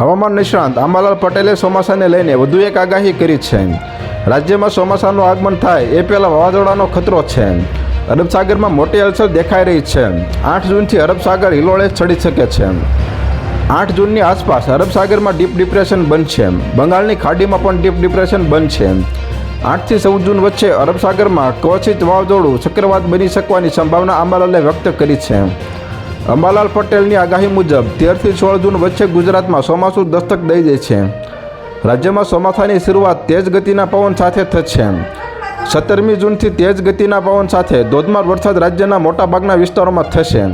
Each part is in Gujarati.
હવામાન નિષ્ણાંત આંબાલાલ પટેલે ચોમાસાને લઈને વધુ એક આગાહી કરી છે. રાજ્યમાં ચોમાસાનું આગમન થાય એ પહેલાં વાવાઝોડાનો ખતરો છે. અરબસાગરમાં મોટી હલચલ દેખાઈ રહી છે. આઠ જૂનથી અરબસાગર હિલોળે ચડી શકે છે. આઠ જૂનની આસપાસ અરબસાગરમાં ડીપ ડિપ્રેશન બનશે. બંગાળની ખાડીમાં પણ ડીપ ડિપ્રેશન બનશે. આઠથી ચૌદ જૂન વચ્ચે અરબસાગરમાં કવચિત વાવાઝોડું ચક્રવાત બની શકવાની સંભાવના અંબાલાલે વ્યક્ત કરી છે. અંબાલાલ પટેલની આગાહી મુજબ તેરથી સોળ જૂન વચ્ચે ગુજરાતમાં ચોમાસું દસ્તક દઈ દે છે. રાજ્યમાં ચોમાસાની શરૂઆત તેજ ગતિના પવન સાથે થશે. સત્તરમી જૂનથી તેજ ગતિના પવન સાથે ધોધમાર વરસાદ રાજ્યના મોટાભાગના વિસ્તારોમાં થશે.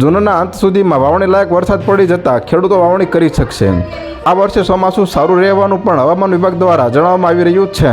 જૂનના અંત સુધીમાં વાવણી લાયક વરસાદ પડી જતાં ખેડૂતો વાવણી કરી શકશે. આ વર્ષે ચોમાસું સારું રહેવાનું પણ હવામાન વિભાગ દ્વારા જણાવવામાં આવી રહ્યું છે.